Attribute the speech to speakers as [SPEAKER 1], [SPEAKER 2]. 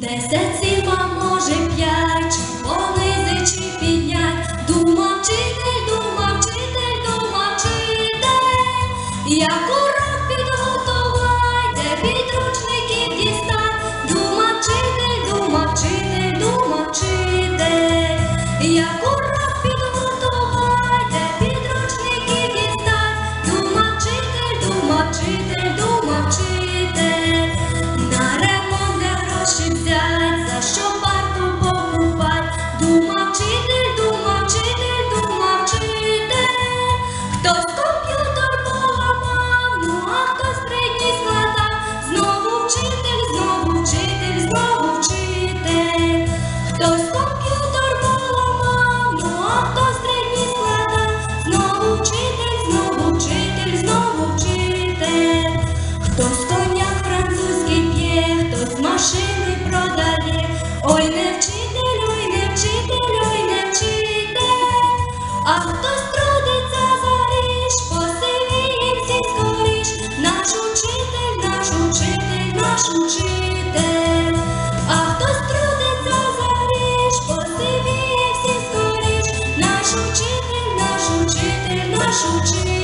[SPEAKER 1] Десять сіма, може п'ять, понизить, чи піднять. Дума вчитель, дума вчитель, дума вчитель. Як Хтось комп'ютер поламав, ну а хтось третій складав. Знову вчитель, знову вчитель, знову вчитель. Хтось комп'ютер поламав, ну а хтось третій складав. Знову вчитель, знову вчитель, знову вчитель. Хтось коняк французький п'є, хтось машини продає. Ой, не вчитель, ой, не вчитель, ой, не вчитель. А хтось 出击